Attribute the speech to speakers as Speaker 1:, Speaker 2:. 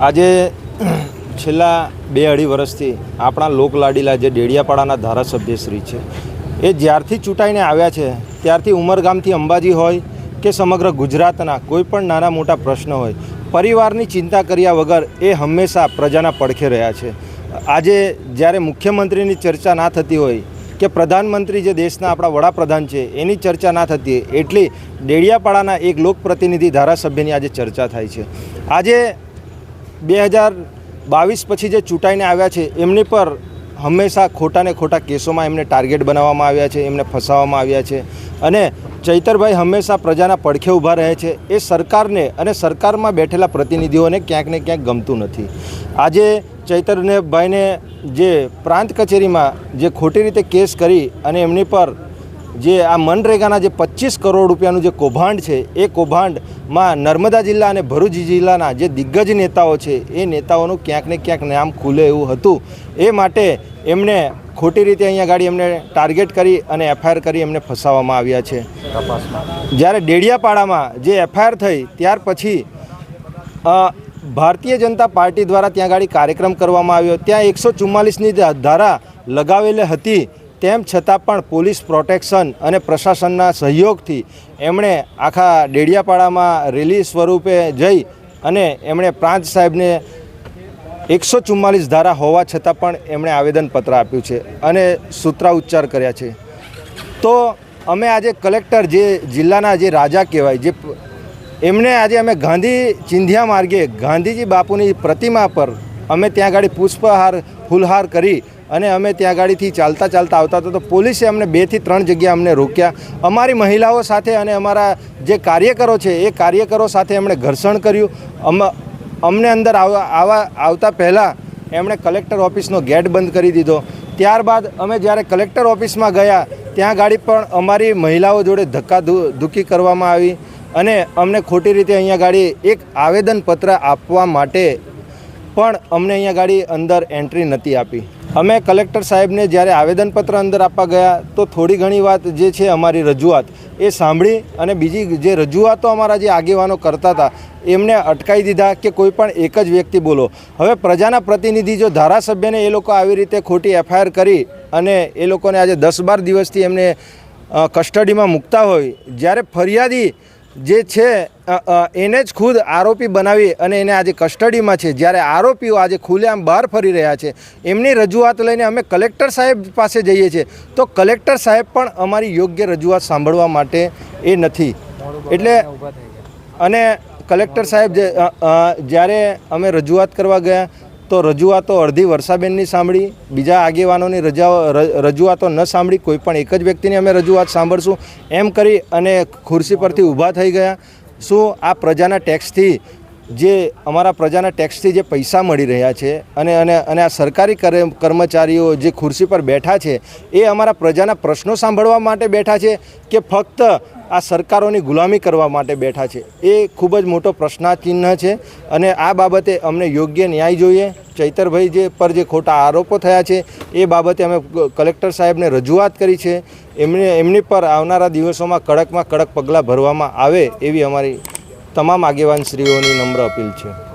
Speaker 1: આજે છેલ્લા બે અઢી વર્ષથી આપણા લોકલાડીલા જે ડેડિયાપાડાના ધારાસભ્યશ્રી છે, એ જ્યારથી ચૂંટાઈને આવ્યા છે, ત્યારથી ઉમરગામથી અંબાજી હોય કે સમગ્ર ગુજરાતના કોઈપણ નાના મોટા પ્રશ્ન હોય, પરિવારની ચિંતા કર્યા વગર એ હંમેશા પ્રજાના પડખે રહ્યા છે. આજે જ્યારે મુખ્યમંત્રીની ચર્ચા ના થતી હોય કે પ્રધાનમંત્રી જે દેશના આપણા વડાપ્રધાન છે, એની ચર્ચા ના થતી એટલી ડેડિયાપાડાના એક લોકપ્રતિનિધિ ધારાસભ્યની આજે ચર્ચા થાય છે. આજે બે હજાર બાવીસ પછી જે ચૂંટાઈને આવ્યા છે, એમની પર હંમેશા ખોટા ને ખોટા કેસોમાં એમને ટાર્ગેટ બનાવવામાં આવ્યા છે, એમને ફસાવવામાં આવ્યા છે. અને ચૈતરભાઈ હંમેશા પ્રજાના પડખે ઊભા રહે છે. એ સરકારને અને સરકારમાં બેઠેલા પ્રતિનિધિઓને ક્યાંક ને ક્યાંક ગમતું નથી. આજે ચૈતરને ભાઈને જે પ્રાંત કચેરીમાં જે ખોટી રીતે કેસ કરી અને એમની પર જે આ મનરેગાના જે પચીસ કરોડ રૂપિયાનું જે કૌભાંડ છે, એ કૌભાંડમાં નર્મદા જિલ્લા અને ભરૂચ જિલ્લાના જે દિગ્ગજ નેતાઓ છે, એ નેતાઓનું ક્યાંક ને ક્યાંક નામ ખુલે એવું હતું. એ માટે એમને ખોટી રીતે અહીંયા ગાડી એમને ટાર્ગેટ કરી અને એફઆઈઆર કરી એમને ફસાવવામાં આવ્યા છે. જ્યારે ડેડિયાપાડામાં જે એફઆઈઆર થઈ, ત્યાર પછી ભારતીય જનતા પાર્ટી દ્વારા ત્યાં ગાડી કાર્યક્રમ કરવામાં આવ્યો. ત્યાં એકસો ચુમ્માલીસની ધારા લગાવેલી હતી. તેમ છતાં પણ પોલીસ પ્રોટેક્શન અને પ્રશાસનના સહયોગથી એમણે આખા ડેડિયાપાડામાં રેલી સ્વરૂપે જઈ અને એમણે પ્રાંત સાહેબને એકસો ચુમ્માલીસ ધારા હોવા છતાં પણ એમણે આવેદનપત્ર આપ્યું છે અને સૂત્રાઉચ્ચાર કર્યા છે. તો અમે આજે કલેક્ટર જે જિલ્લાના જે રાજા કહેવાય, જે એમને આજે અમે ગાંધી ચિંધ્યા માર્ગે ગાંધીજી બાપુની પ્રતિમા પર અમે ત્યાં ગાડી પુષ્પહાર, ફૂલહાર કરી અને અમે ત્યાં ગાડીથી ચાલતા ચાલતા આવતા હતા તો પોલીસે અમને બેથી ત્રણ જગ્યા અમને રોક્યા. અમારી મહિલાઓ સાથે અને અમારા જે કાર્યકરો છે, એ કાર્યકરો સાથે એમણે ઘર્ષણ કર્યું. અમ, અમને અંદર આવા આવતા પહેલાં એમણે કલેક્ટર ઓફિસનો ગેટ બંધ કરી દીધો. ત્યારબાદ અમે જ્યારે કલેક્ટર ઓફિસમાં ગયા, ત્યાં ગાડી પણ અમારી મહિલાઓ જોડે ધક્કા ધુક્કી કરવામાં આવી અને અમને ખોટી રીતે અહીંયા ગાડી એક આવેદનપત્ર આપવા માટે પણ અમને અહીંયા ગાડી અંદર એન્ટ્રી નથી આપી. અમે કલેક્ટર સાહેબને જ્યારે આવેદનપત્ર અંદર આપવા ગયા, તો થોડી ઘણી વાત જે છે અમારી રજૂઆત, એ સાંભળી અને બીજી જે રજૂઆતો અમારા જે આગેવાનો કરતા હતા, એમને અટકાવી દીધા કે કોઈ પણ એક જ વ્યક્તિ બોલો. હવે પ્રજાના પ્રતિનિધિ જો ધારાસભ્યને એ લોકો આવી રીતે ખોટી એફઆઈઆર કરી અને એ લોકોને આજે દસ બાર દિવસથી એમને કસ્ટડીમાં મૂકતા હોય, જ્યારે ફરિયાદી જે છે એને જ ખુદ આરોપી બનાવી અને એને આજે કસ્ટડીમાં છે. જ્યારે આરોપીઓ આજે ખુલ્લેઆમ બહાર ફરી રહ્યા છે, એમની રજૂઆત લઈને અમે કલેક્ટર સાહેબ પાસે જઈએ છીએ. તો કલેક્ટર સાહેબ પણ અમારી યોગ્ય રજૂઆત સાંભળવા માટે એ નથી. એટલે અને કલેક્ટર સાહેબ જ્યારે અમે રજૂઆત કરવા ગયા તો રજૂઆતો અડધી વર્ષાબેનની સાંભળી, બીજા આગેવાનોની રજાઓ રજૂઆતો ન સાંભળી, કોઈ પણ એક જ વ્યક્તિની અમે રજૂઆત સાંભળશું. એમ કરી અને ખુરશી પરથી ઊભા થઈ ગયા. શું આ પ્રજાના ટેક્સથી જે, અમારા પ્રજાના ટેક્સથી જે પૈસા મળી રહ્યા છે અને અને અને આ સરકારી કર્મ- કર્મચારીઓ જે ખુરશી પર બેઠા છે, એ અમારા પ્રજાના પ્રશ્નો સાંભળવા માટે બેઠા છે કે ફક્ત આ સરકારોની ગુલામી કરવા માટે બેઠા છે. એ ખૂબ જ મોટો પ્રશ્નાચિહ્ન છે અને આ બાબતે અમને યોગ્ય ન્યાય જોઈએ. ચૈતરભાઈ જે પર જે ખોટા આરોપો થયા છે, એ બાબતે અમે કલેક્ટર સાહેબને રજૂઆત કરી છે. એમને, એમની પર આવનારા દિવસોમાં કડકમાં કડક પગલાં ભરવામાં આવે એવી અમારી તમામ આગેવાનશ્રીઓની નમ્ર અપીલ છે.